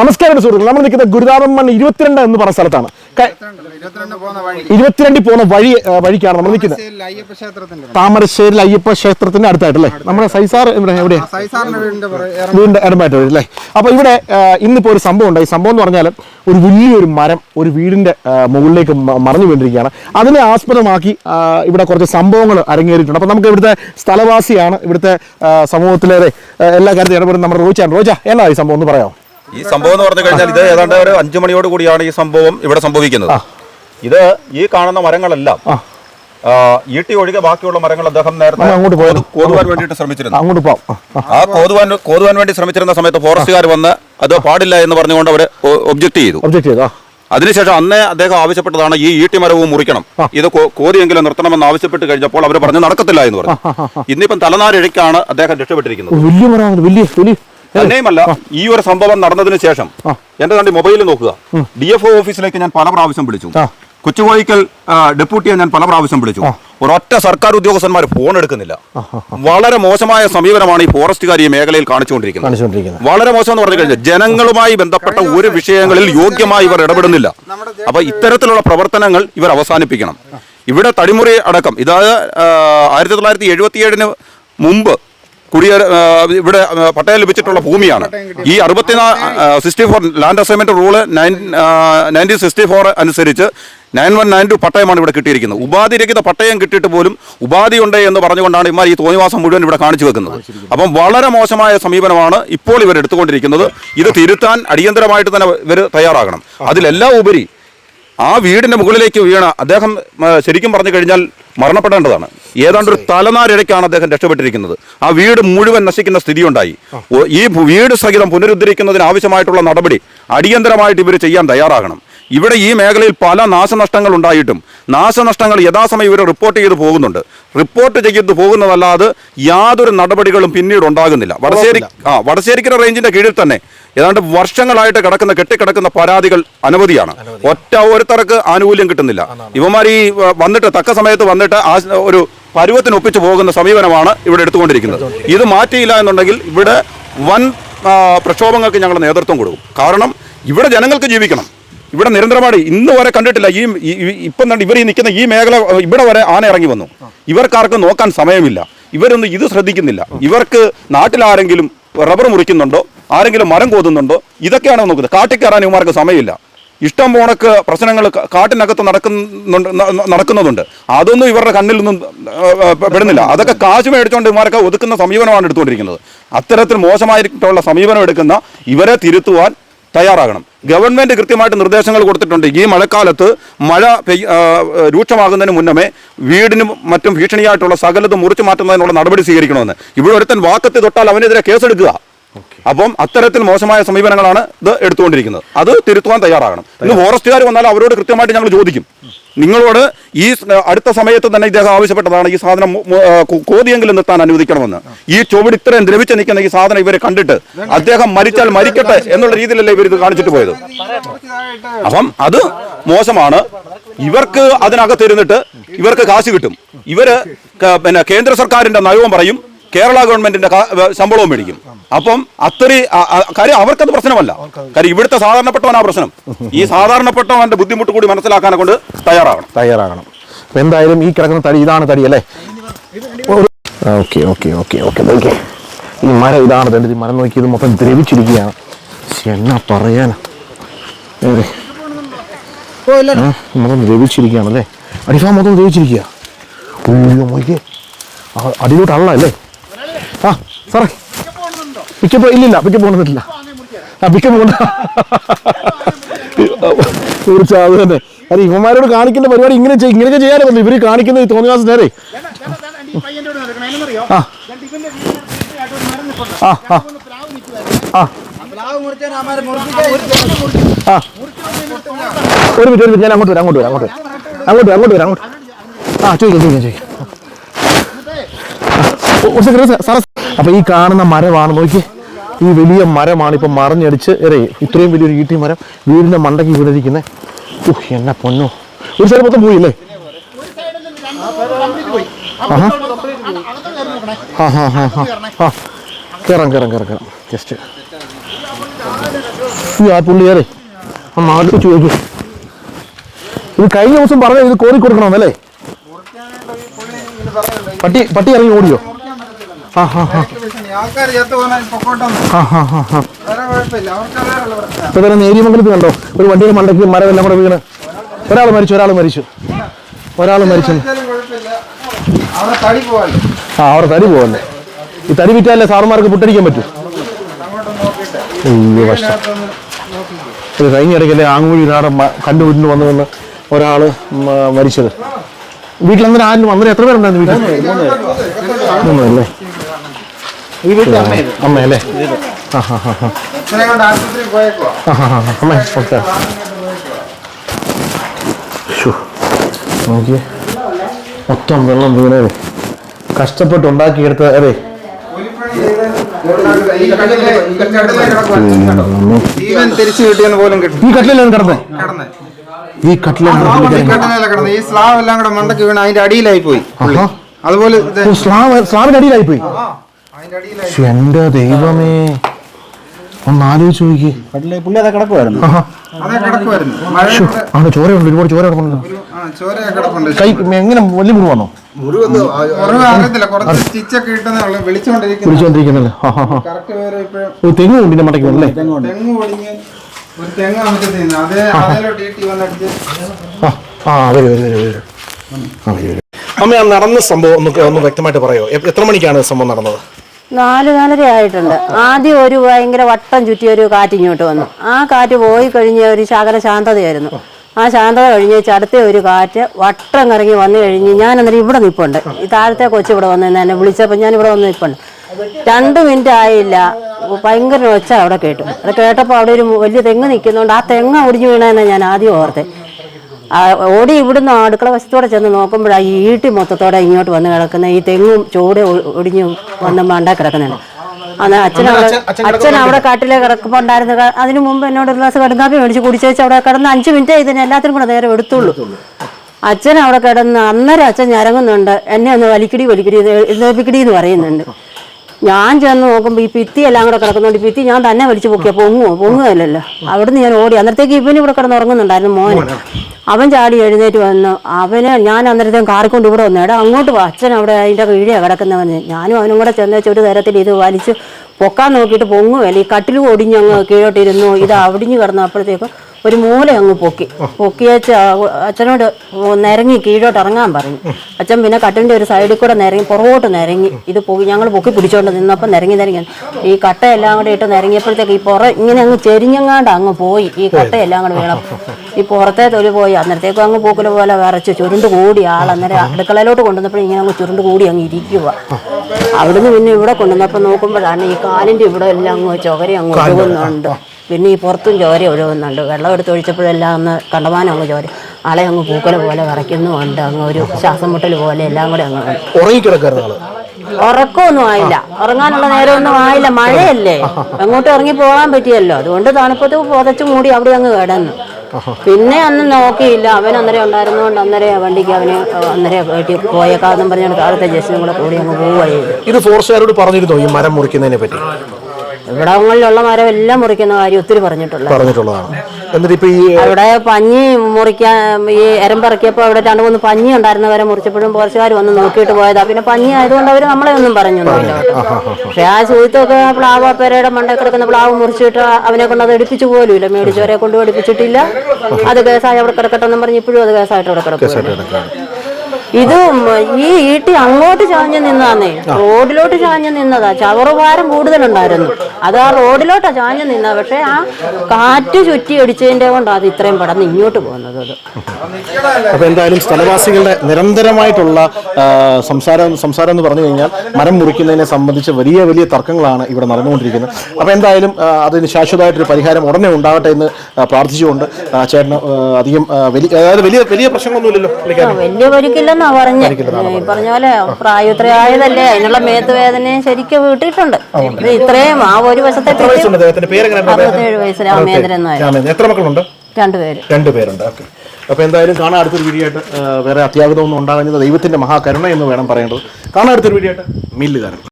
നമസ്കാരം സുഹൃത്തുക്കൾ നമ്മൾ നിൽക്കുന്ന ഗുരുനാഥം മണ്ണ് ഇരുപത്തിരണ്ട് എന്ന് പറഞ്ഞ സ്ഥലത്താണ്. ക- ഇരുപത്തിരണ്ട് പോകുന്ന വഴി ഇരുപത്തിരണ്ടിൽ പോകുന്ന വഴി വഴിക്കാണ് നമ്മൾ നിൽക്കുന്നത്. താമരശ്ശേരി അയ്യപ്പ ക്ഷേത്രത്തിന്റെ അടുത്തായിട്ടല്ലേ? നമ്മുടെ സൈസാർ ഇവിടെ എവിടെയാ വീടിന്റെ ഇടമായിട്ട് വരും അല്ലേ? അപ്പൊ ഇവിടെ ഇന്നിപ്പോ ഒരു സംഭവം ഉണ്ടായി സംഭവം എന്ന് പറഞ്ഞാൽ ഒരു വലിയൊരു മരം ഒരു വീടിന്റെ മുകളിലേക്ക് മറഞ്ഞു വീണ്ടിരിക്കുകയാണ് അതിനെ ആസ്പദമാക്കി ഇവിടെ കുറച്ച് സംഭവങ്ങൾ അരങ്ങേറിയിട്ടുണ്ട്. അപ്പൊ നമുക്ക് ഇവിടുത്തെ സ്ഥലവാസിയാണ് ഇവിടുത്തെ സമൂഹത്തിലെ എല്ലാ കാര്യത്തിലും ഇടപെടുന്ന നമ്മുടെ റോജാണ്. റോജ എന്നാ ഈ സംഭവം ഒന്ന് പറയാമോ? ഈ സംഭവം എന്ന് പറഞ്ഞു കഴിഞ്ഞാൽ ഇത് ഏതാണ്ട് ഒരു അഞ്ചു മണിയോട് കൂടിയാണ് ഈ സംഭവം ഇവിടെ സംഭവിക്കുന്നത്. ഇത് ഈ കാണുന്ന മരങ്ങളെല്ലാം ഈട്ടി ഒഴികെ ബാക്കിയുള്ള മരങ്ങൾ അദ്ദേഹം നേരത്തെ അങ്ങോട്ട് കോതുവാൻ വേണ്ടിയിട്ട് ശ്രമിച്ചിരുന്നു. അങ്ങോട്ട് ആ, കോതുവാൻ കോതുവാൻ വേണ്ടി ശ്രമിച്ചിരുന്ന സമയത്ത് ഫോറസ്റ്റുകാർ വന്ന് അത് പാടില്ല എന്ന് പറഞ്ഞുകൊണ്ട് അവർ ഒബ്ജക്ട് ചെയ്തു. ചെയ്തോ അതിനുശേഷം അന്നേ അദ്ദേഹം ആവശ്യപ്പെട്ടതാണ് ഈ ഈട്ടി മരവും മുറിക്കണം. ഇത് കോതിയെങ്കിലും നിർത്തണമെന്ന് ആവശ്യപ്പെട്ട് കഴിഞ്ഞപ്പോൾ അവർ പറഞ്ഞു നടക്കത്തില്ല എന്ന് പറഞ്ഞു. ഇന്നിപ്പം തലനാരിഴയ്ക്കാണ് അദ്ദേഹം രക്ഷപ്പെട്ടിരിക്കുന്നത്. വലിയ വലിയ വലിയ. തന്നെയുമല്ല ഈ ഒരു സംഭവം നടന്നതിന് ശേഷം എന്റെ കണ്ടി മൊബൈൽ നോക്കുക. ഡി എഫ് ഒ ഓഫീസിലേക്ക് ഞാൻ പല പ്രാവശ്യം വിളിച്ചു. കൊച്ചുകോയിക്കൽ ഡെപ്യൂട്ടിയെ ഞാൻ പല പ്രാവശ്യം വിളിച്ചു. ഒരൊറ്റ സർക്കാർ ഉദ്യോഗസ്ഥന്മാർ ഫോൺ എടുക്കുന്നില്ല. വളരെ മോശമായ സമീപനമാണ് ഈ ഫോറസ്റ്റുകാർ ഈ മേഖലയിൽ കാണിച്ചുകൊണ്ടിരിക്കുന്നത്. കാണിച്ചുകൊണ്ടിരിക്കുന്നത്. വളരെ മോശം എന്ന് പറഞ്ഞു കഴിഞ്ഞാൽ ജനങ്ങളുമായി ബന്ധപ്പെട്ട ഒരു വിഷയങ്ങളിൽ യോഗ്യമായി ഇവർ ഇടപെടുന്നില്ല. അപ്പൊ ഇത്തരത്തിലുള്ള പ്രവർത്തനങ്ങൾ ഇവർ അവസാനിപ്പിക്കണം. ഇവിടെ തടിമുറി അടക്കം ഇതായത് ആയിരത്തി തൊള്ളായിരത്തി എഴുപത്തിയേഴിന് മുമ്പ് കുടിയേറ ഇവിടെ പട്ടയം ലഭിച്ചിട്ടുള്ള ഭൂമിയാണ്. ഈ അറുപത്തിനാ sixty four land assignment rule nine nineteen sixty four അനുസരിച്ച് നയൻ വൺ നയൻ ടു പട്ടയമാണ് ഇവിടെ കിട്ടിയിരിക്കുന്നത്. ഉപാധിരഹിത പട്ടയം കിട്ടിയിട്ട് പോലും ഉപാധി ഉണ്ട് എന്ന് പറഞ്ഞുകൊണ്ടാണ് ഇമാർ ഈ തോന്നിവാസം മുഴുവൻ ഇവിടെ കാണിച്ചു വെക്കുന്നത്. അപ്പം വളരെ മോശമായ സമീപനമാണ് ഇപ്പോൾ ഇവർ എടുത്തുകൊണ്ടിരിക്കുന്നത്. ഇത് തിരുത്താൻ അടിയന്തരമായിട്ട് തന്നെ ഇവർ തയ്യാറാകണം. അതിലെല്ലാം ഉപരി ആ വീടിന്റെ മുകളിലേക്ക് വീണ അദ്ദേഹം ശരിക്കും പറഞ്ഞു കഴിഞ്ഞാൽ മരണപ്പെടേണ്ടതാണ്. ഏതാണ്ട് ഒരു തലനാരിഴയ്ക്കാണ് അദ്ദേഹം രക്ഷപ്പെട്ടിരിക്കുന്നത്. ആ വീട് മുഴുവൻ നശിക്കുന്ന സ്ഥിതിയുണ്ടായി. ഉണ്ടായി ഈ വീട് സഹിതം പുനരുദ്ധരിക്കുന്നതിന് ആവശ്യമായിട്ടുള്ള നടപടി അടിയന്തരമായിട്ട് ഇവർ ചെയ്യാൻ തയ്യാറാകണം. ഇവിടെ ഈ മേഖലയിൽ പല നാശനഷ്ടങ്ങൾ ഉണ്ടായിട്ടും നാശനഷ്ടങ്ങൾ യഥാസമയം ഇവർ റിപ്പോർട്ട് ചെയ്ത് പോകുന്നുണ്ട്. റിപ്പോർട്ട് ചെയ്ത് പോകുന്നതല്ലാതെ യാതൊരു നടപടികളും പിന്നീട് ഉണ്ടാകുന്നില്ല. വടശ്ശേരി ആ വടശ്ശേരിക്കര റേഞ്ചിന്റെ കീഴിൽ തന്നെ ഏതാണ്ട് വർഷങ്ങളായിട്ട് കിടക്കുന്ന കെട്ടിക്കിടക്കുന്ന പരാതികൾ അനവധിയാണ്. ഒറ്റ ഒരുത്തർക്ക് ആനുകൂല്യം കിട്ടുന്നില്ല. ഇവന്മാർ ഈ വന്നിട്ട് തക്ക സമയത്ത് വന്നിട്ട് ആ ഒരു പരുവത്തിനൊപ്പിച്ചു പോകുന്ന സമീപനമാണ് ഇവിടെ എടുത്തുകൊണ്ടിരിക്കുന്നത്. ഇത് മാറ്റിയില്ല എന്നുണ്ടെങ്കിൽ ഇവിടെ വൻ പ്രക്ഷോഭങ്ങൾക്ക് ഞങ്ങൾ നേതൃത്വം കൊടുക്കും. കാരണം ഇവിടെ ജനങ്ങൾക്ക് ജീവിക്കണം. ഇവിടെ നിരന്തരമായി ഇന്ന് വരെ കണ്ടിട്ടില്ല ഈ ഇപ്പം ഇവർ ഈ നിൽക്കുന്ന ഈ മേഖല ഇവിടെ വരെ ആന ഇറങ്ങി വന്നു. ഇവർക്കാർക്കും നോക്കാൻ സമയമില്ല. ഇവരൊന്നും ഇത് ശ്രദ്ധിക്കുന്നില്ല. ഇവർക്ക് നാട്ടിലാരെങ്കിലും റബ്ബർ മുറിക്കുന്നുണ്ടോ? ആരെങ്കിലും മരം കോതുന്നുണ്ടോ? ഇതൊക്കെയാണ് നോക്കുന്നത്? കാട്ടിൽ കയറാൻ ഇവന്മാർക്ക് സമയമില്ല. ഇഷ്ടം പോണക്ക് പ്രശ്നങ്ങൾ കാട്ടിനകത്ത് നടക്കുന്നുണ്ട് നടക്കുന്നതുണ്ട്. അതൊന്നും ഇവരുടെ കണ്ണിൽ നിന്നും പെടുന്നില്ല. അതൊക്കെ കാശ് മേടിച്ചുകൊണ്ട് ഇവന്മാരൊക്കെ ഒതുക്കുന്ന സമീപനമാണ് എടുത്തുകൊണ്ടിരിക്കുന്നത്. അത്തരത്തിൽ മോശമായിട്ടുള്ള സമീപനം എടുക്കുന്ന ഇവരെ തിരുത്തുവാൻ തയ്യാറാകണം. ഗവൺമെന്റ് കൃത്യമായിട്ട് നിർദ്ദേശങ്ങൾ കൊടുത്തിട്ടുണ്ട്. ഈ മഴക്കാലത്ത് മഴ പെയ് രൂക്ഷമാകുന്നതിന് മുന്നമേ വീടിനും മറ്റും ഭീഷണിയായിട്ടുള്ള സകലതും മുറിച്ചു മാറ്റുന്നതിനുള്ള നടപടി സ്വീകരിക്കണമെന്ന്. ഇവിടെ ഒരുത്തൻ വാക്കത്തി തൊട്ടാൽ അവനെതിരെ കേസെടുക്കുക. അപ്പം അത്തരത്തിൽ മോശമായ സമീപനങ്ങളാണ് ഇത് എടുത്തുകൊണ്ടിരിക്കുന്നത്. അത് തിരുത്തുവാൻ തയ്യാറാകണം. ഇന്ന് ഫോറസ്റ്റുകാർ വന്നാൽ അവരോട് കൃത്യമായിട്ട് ഞങ്ങൾ ചോദിക്കും. നിങ്ങളോട് ഈ അടുത്ത സമയത്ത് തന്നെ ഇദ്ദേഹം ആവശ്യപ്പെട്ടതാണ് ഈ സാധനം കോതിയെങ്കിലും നിർത്താൻ അനുവദിക്കണമെന്ന്. ഈ ചുവട് ഇത്രയും ദ്രവിച്ച് നിൽക്കുന്ന ഈ സാധനം ഇവരെ കണ്ടിട്ട് അദ്ദേഹം മരിച്ചാൽ മരിക്കട്ടെ എന്നുള്ള രീതിയിലല്ലേ ഇവർ ഇത് കാണിച്ചിട്ട് പോയത്? അപ്പം അത് മോശമാണ്. ഇവർക്ക് അതിനകത്ത് ഇരുന്നിട്ട് ഇവർക്ക് കാശ് കിട്ടും. ഇവർ പിന്നെ കേന്ദ്ര സർക്കാരിന്റെ നയവും പറയും. കേരള ഗവൺമെന്റിന്റെ ശമ്പളവും മേടിക്കും. അപ്പം അത്ര കാര്യം അവർക്കത് പ്രശ്നമല്ല. കാര്യം ഇവിടുത്തെ സാധാരണപ്പെട്ടവനാ പ്രശ്നം. ഈ സാധാരണപ്പെട്ടവന്റെ ബുദ്ധിമുട്ട് കൂടി മനസ്സിലാക്കാനെ കൊണ്ട് തയ്യാറാകണം തയ്യാറാകണം. അപ്പൊ എന്തായാലും ഈ കിടക്കുന്ന തടി ഇതാണ് തടി അല്ലേ? Okay okay okay okay okay. ഈ മരം ഇതാണ് തന്നെ മരം നോക്കി ഇത് മൊത്തം ദ്രവിച്ചിരിക്കുകയാണ്. എന്നാ പറയാനാ. ആ, മൊത്തം ദ്രവിച്ചിരിക്കുകയാണ് അല്ലേ? അടിഫാ മൊത്തം ദ്രവിച്ചിരിക്കുക അടിയിലോട്ട് അള്ള അല്ലേ? ആ സാറേ. പിക്കപ്പ് ഇല്ലില്ല പിക്കപ്പ് കൊണ്ടുവന്നിട്ടില്ല ആ പിക്കപ്പ് കൊണ്ട് അത് തന്നെ. അത് ഇവന്മാരോട് കാണിക്കുന്ന പരിപാടി ഇങ്ങനെ ഇങ്ങനെയൊക്കെ ചെയ്യാനേ ഇവർ കാണിക്കുന്നത് ഈ തോന്നിയാസം നേരെ. ഒരു മിനിറ്റ് ഞാൻ അങ്ങോട്ട് വരാം അങ്ങോട്ട് വരാം അങ്ങോട്ട് വരാം. അങ്ങോട്ട് വരാം അങ്ങോട്ട് വരാം അങ്ങോട്ട് ആ ചോദിക്കാം ചോദിക്കാം ചോദിക്കാം. ഒരു സെക്കൻഡ് സാറേ. അപ്പൊ ഈ കാണുന്ന മരമാണ് നോക്കി ഈ വലിയ മരമാണ് ഇപ്പൊ മറിഞ്ഞടിച്ച് എറേ ഇത്രയും വലിയൊരു ഈട്ടി മരം വീടിന്റെ മണ്ടയ്ക്ക് വീണിരിക്കുന്നത് ഉഹ് എന്നെ പൊന്നു. ഒരു സൈഡ് മൊത്തം പോയില്ലേ. ആ ഹാ ഹാ ഹാ ആ കയറാം കയറാം കയറാം കയറാം ജസ്റ്റ് ഈ ആ പുള്ളി പുള്ളിയാരെ ആ നാട്ടിൽ ചോദിക്കും ഇത് കഴിഞ്ഞ ദിവസം പറഞ്ഞ ഇത് കോരി കൊടുക്കണമെന്നല്ലേ? പട്ടി പട്ടി ഇറങ്ങി ഓടിയോ? ഇപ്പൊ തന്നെ നേരിയമംഗലത്ത് കണ്ടോ? ഒരു വണ്ടിയുടെ മണ്ടയ്ക്ക് മരമെല്ലാം കൂടെ വീണ്. ഒരാൾ മരിച്ചു ഒരാൾ മരിച്ചു. ഒരാൾ മരിച്ചു. ആ അവിടെ തടി പോവല്ലേ ഈ തടി വിറ്റാലേ സാറുമാർക്ക് പുട്ടടിക്കാൻ പറ്റൂ? അയ്യോ കഷ്ടം. ഇത് കഴിഞ്ഞ ഇടയ്ക്കല്ലേ ആങ്ങൂഴി നാടൻ കണ്ടുപിടിന് വന്നു വന്ന് ഒരാൾ മരിച്ചത്. വീട്ടിൽ അന്നേരം ആരും അന്നേരം എത്ര പേരുണ്ടായിരുന്നു വീട്ടിൽ? മൂന്നല്ലേ ഈ വീട്ടിൽ അമ്മ അമ്മയല്ലേ അമ്മ ഓക്കെ. നോക്കിയേ. മൊത്തം വെള്ളം വീണേ. കഷ്ടപ്പെട്ട് ഉണ്ടാക്കിയെടുത്ത അതെ. ഈ കട്ടിലാണ് കിടന്നേ? ഈ കട്ടിലാണ് ഈ സ്ലാവ് എല്ലാം കൂടെ മണ്ടക്ക് വീണ് അതിന്റെ അടിയിലായി പോയി. അതുപോലെ സ്ലാവ് സ്ലാവിന്റെ അടിയിലായി പോയി. എന്റെ ദൈവമേ. ഒന്ന് ആലോചിച്ച് നോക്കി പുള്ളി അതെ കിടക്കുമായിരുന്നു ചോരയുണ്ട് ഒരുപാട് ചോര കിടപ്പുണ്ട്. കൈ എങ്ങനെ വലിയ മുറിവാണോ? ഒരു തെങ്ങ് കൊണ്ടിന്റെ മടക്കി വന്നല്ലേ ആ ആ വരൂ വരൂ വരൂ വരൂ. ആ വരൂ വരൂ. അമ്മ ആ നടന്ന സംഭവം ഒന്ന് ഒന്ന് വ്യക്തമായിട്ട് പറയോ? എത്ര മണിക്കാണ് സംഭവം നടന്നത്? നാല് നാലര ആയിട്ടുണ്ട്. ആദ്യം ഒരു ഭയങ്കര വട്ടം ചുറ്റി ഒരു കാറ്റ് ഇങ്ങോട്ട് വന്നു. ആ കാറ്റ് പോയി കഴിഞ്ഞ ഒരു ശകല ശാന്തതയായിരുന്നു. ആ ശാന്തത കഴിഞ്ഞ് അടുത്ത ഒരു കാറ്റ് വട്ടം കറങ്ങി വന്നു കഴിഞ്ഞ് ഞാൻ അന്നേരം ഇവിടെ നിൽപ്പുണ്ട് ഈ താഴത്തെ കൊച്ചു ഇവിടെ വന്നു എന്നെ വിളിച്ചപ്പോൾ ഞാൻ ഇവിടെ വന്ന് നിൽപ്പുണ്ട് രണ്ട് മിനിറ്റ് ആയില്ല. ഭയങ്കര ഒച്ച അവിടെ കേട്ടു. അത് കേട്ടപ്പോൾ അവിടെ ഒരു വലിയ തെങ്ങ് നിൽക്കുന്നതുകൊണ്ട് ആ തെങ്ങ് ഒടിഞ്ഞു വീണെന്നാണ് ഞാൻ ആദ്യം ഓർത്തെ. ഓടി ഇവിടുന്ന് അടുക്കള വശത്തോടെ ചെന്ന് നോക്കുമ്പോഴാണ് ഈ ഈട്ടി മൊത്തത്തോടെ ഇങ്ങോട്ട് വന്ന് കിടക്കുന്ന ഈ തെങ്ങും ചൂട് ഒടിഞ്ഞു വന്ന് മണ്ട കിടക്കുന്നുണ്ട്. അന്ന് അച്ഛൻ അവിടെ അച്ഛൻ അവിടെ കാട്ടിലെ കിടക്കുമ്പോൾ ഉണ്ടായിരുന്ന അതിന് മുമ്പ് എന്നോട് ഒരു ഗ്ലാസ് കടുങ്കാപ്പി മേടിച്ച് കുടിച്ചേച്ച് അവിടെ കിടന്ന് അഞ്ച് മിനിറ്റ് ഇതിന് എല്ലാത്തിനും കൂടെ നേരെ എടുത്തുള്ളൂ. അച്ഛൻ അവിടെ കിടന്ന് അന്നേരം അച്ഛൻ ഞരങ്ങുന്നുണ്ട്. എന്നെ ഒന്ന് വലിക്കടി വലിക്കടി എഴുന്നേപ്പിക്കടി എന്ന് പറയുന്നുണ്ട്. ഞാൻ ചെന്ന് നോക്കുമ്പോൾ ഈ ഭിത്തി എല്ലാം കൂടെ കിടക്കുന്നുണ്ട് ഭിത്തി ഞാൻ തന്നെ വലിച്ചു പൊക്കിയ പൊങ്ങുമോ പൊങ്ങുകയല്ലല്ലോ അവിടുന്ന് ഞാൻ ഓടി അന്നേരത്തേക്ക് ഇവന് ഇവിടെ കിടന്ന് ഉറങ്ങുന്നുണ്ടായിരുന്നു മോന്. അവൻ ചാടി എഴുന്നേറ്റ് വന്നു അവന് ഞാൻ അന്നേരത്തേക്കും കാറിക്കൊണ്ട് ഇവിടെ വന്നു. എടാ അങ്ങോട്ട് വാ. അച്ഛൻ അവിടെ അതിന്റെ കീഴിയാണ് കിടക്കുന്നവന് ഞാനും അവനും കൂടെ ചെന്നേച്ച് ഒരു തരത്തിൽ ഇത് വലിച്ച് പൊക്കാൻ നോക്കിയിട്ട് പൊങ്ങുമല്ല ഈ കട്ടിൽ ഒടിഞ്ഞ് അങ്ങ് കീഴോട്ടിരുന്നു. ഇത് അവിടിഞ്ഞ് കിടന്നു. അപ്പോഴത്തേക്കും ഒരു മൂല അങ്ങ് പൊക്കി. പൊക്കിയേച്ച് അച്ഛനോട് നിരങ്ങി കീഴോട്ട് ഇറങ്ങാൻ പറഞ്ഞു. അച്ഛൻ പിന്നെ കട്ടിന്റെ ഒരു സൈഡിൽ കൂടെ നിരങ്ങി പുറകോട്ട് നിരങ്ങി. ഇത് പൊക്കി ഞങ്ങൾ പൊക്കി പിടിച്ചോണ്ട് നിന്നപ്പോൾ നിരങ്ങി നിരങ്ങി. ഈ കട്ടയെല്ലാം കൂടെ ഇട്ട് നിരങ്ങിയപ്പോഴത്തേക്ക് ഈ പുറ ഇങ്ങനെ അങ്ങ് ചെരിഞ്ഞങ്ങാണ്ട് അങ്ങ് പോയി. ഈ കട്ടയെല്ലാം കൂടെ വീണം ഈ പുറത്തെ തൊലി പോയി. അന്നേരത്തേക്കും അങ്ങ് പൂക്കല പോലെ വിറച്ച് ചുരുണ്ട് കൂടി ആൾ അന്നേരം അടുക്കളയിലോട്ട് കൊണ്ടുവന്നപ്പോൾ ഇങ്ങനെ അങ്ങ് ചുരുണ്ട് കൂടി അങ്ങ് ഇരിക്കുക അവിടുന്ന് പിന്നെ ഇവിടെ കൊണ്ടുവന്നപ്പോൾ നോക്കുമ്പോഴാണ് ഈ കാലിന്റെ ഇവിടെ എല്ലാം അങ്ങ് ചുവരെ അങ്ങ് ഒഴുകുന്നുണ്ട്. പിന്നെ ഈ പുറത്തും ചോര ഒഴുകുന്നുണ്ട് വെള്ളം എടുത്ത് ഒഴിച്ചപ്പോഴെല്ലാം അന്ന് കണ്ടമാനം അങ്ങ് ചോര ആളെ അങ്ങ് പൂക്കല പോലെ വിറയ്ക്കുന്നുമുണ്ട് അങ്ങ് ഒരു ശ്വാസം മുട്ടൽ പോലെ എല്ലാം കൂടെ അങ്ങ് ഉറക്കമൊന്നും ആയില്ല. ഉറങ്ങാനുള്ള നേരമൊന്നും ആയില്ല. മഴയല്ലേ. അങ്ങോട്ട് ഇറങ്ങി പോകാൻ പറ്റിയല്ലോ. അതുകൊണ്ട് തണുപ്പത്ത് പുതച്ചു മൂടി അവിടെ അങ്ങ് കിടന്നു. പിന്നെ അന്ന് നോക്കിയില്ല. അവൻ അന്നേരം ഉണ്ടായിരുന്നതുകൊണ്ട് അന്നേരം വണ്ടിക്ക് അവന് അന്നേരം വീട്ടിൽ പോയേക്കാന്നും പറഞ്ഞുകൊണ്ട് കാലത്തെ ജസ്റ്റിനും കൂടെ കൂടി അങ്ങ് പോവുകയായിരുന്നു. ഇത് ഫോറസ്റ്റുകാരോട് പറഞ്ഞിരുന്നോ ഈ മരം മുറിക്കുന്നതിനെ പറ്റി ഇവിടങ്ങളിലുള്ള മരം എല്ലാം മുറിക്കുന്ന കാര്യം ഒത്തിരി പറഞ്ഞിട്ടുള്ളത് പറഞ്ഞിട്ടുള്ളതാണ്. എന്നിട്ട് ഇപ്പൊ ഈ അവിടെ പഞ്ഞി മുറിക്കാൻ ഈ എരമ്പിറക്കിയപ്പോൾ അവിടെ രണ്ട് മൂന്ന് പഞ്ഞി ഉണ്ടായിരുന്നവരെ മുറിച്ചപ്പോഴും പോർച്ചുകാർ വന്ന് നോക്കിയിട്ട് പോയതാ. പിന്നെ പഞ്ഞി ആയതുകൊണ്ട് അവർ നമ്മളെ ഒന്നും പറഞ്ഞു പക്ഷെ ആ ശുചിത്വമൊക്കെ പ്ലാവ് പെരയുടെ മണ്ടയിൽ കിടക്കുന്ന പ്ലാവ് മുറിച്ചിട്ട് അവനെ കൊണ്ട് അത് എടുപ്പിച്ചു പോലും ഇല്ല മേടിച്ചവരെ കൊണ്ട് എടുപ്പിച്ചിട്ടില്ല. അത് കേസായി അവിടെ കിടക്കട്ടെ എന്നും പറഞ്ഞ് ഇപ്പോഴും അത് കേസായിട്ട് അവിടെ കിടക്കും ഇത് ഈ ഈട്ടി അങ്ങോട്ട് ചാഞ്ഞു നിന്നാന്നേ. റോഡിലോട്ട് ചാഞ്ഞു നിന്നതാ. ചവറുഭാരം കൂടുതലുണ്ടായിരുന്നു. അത് ആ റോഡിലോട്ടാ ചാഞ്ഞു നിന്ന പക്ഷെ ആ കാറ്റ് ചുറ്റി അടിച്ചതിന്റെ കൊണ്ടാണ് അത് ഇത്രയും പടന്ന് ഇങ്ങോട്ട് പോകുന്നത് അത്. അപ്പൊ എന്തായാലും സ്ഥലവാസികളുടെ നിരന്തരമായിട്ടുള്ള സംസാരം സംസാരം എന്ന് പറഞ്ഞു കഴിഞ്ഞാൽ മരം മുറിക്കുന്നതിനെ സംബന്ധിച്ച് വലിയ വലിയ തർക്കങ്ങളാണ് ഇവിടെ നടന്നുകൊണ്ടിരിക്കുന്നത്. അപ്പൊ എന്തായാലും അതിന് ശാശ്വതമായിട്ടൊരു പരിഹാരം ഉടനെ ഉണ്ടാവട്ടെ എന്ന് പ്രാർത്ഥിച്ചുകൊണ്ട് ചേട്ടന് അധികം വലിയ അതായത് വലിയ വലിയ പ്രശ്നങ്ങളൊന്നുമില്ലല്ലോ വലിയ പരിക്കില്ലെന്നാ പറഞ്ഞ്? ഈ പറഞ്ഞ പോലെ പ്രായം ഇത്ര ആയതല്ലേ അതിനുള്ള മേത്ത് വേദനയും ശരിക്കും വീട്ടിട്ടുണ്ട് ഇത് ഇത്രയും ആ ഒരു വശത്തെ അറുപത്തേഴ് വയസ്സ് രാമേന്ദ്രൻ. നായർ എത്ര മക്കളുണ്ട്? രണ്ടുപേര്. രണ്ടുപേരുണ്ട്. ഓക്കെ. അപ്പോൾ എന്തായാലും കാണാൻ അടുത്തൊരു വീഡിയോ ആയിട്ട് വേറെ അത്യാഗതമൊന്നും ഉണ്ടാകുന്നത് ദൈവത്തിന്റെ മഹാകരുണ എന്ന് വേണം പറയേണ്ടത്. കാണാൻ അടുത്തൊരു വീഡിയോ ആയിട്ട്. മില്ലുകാരൻ.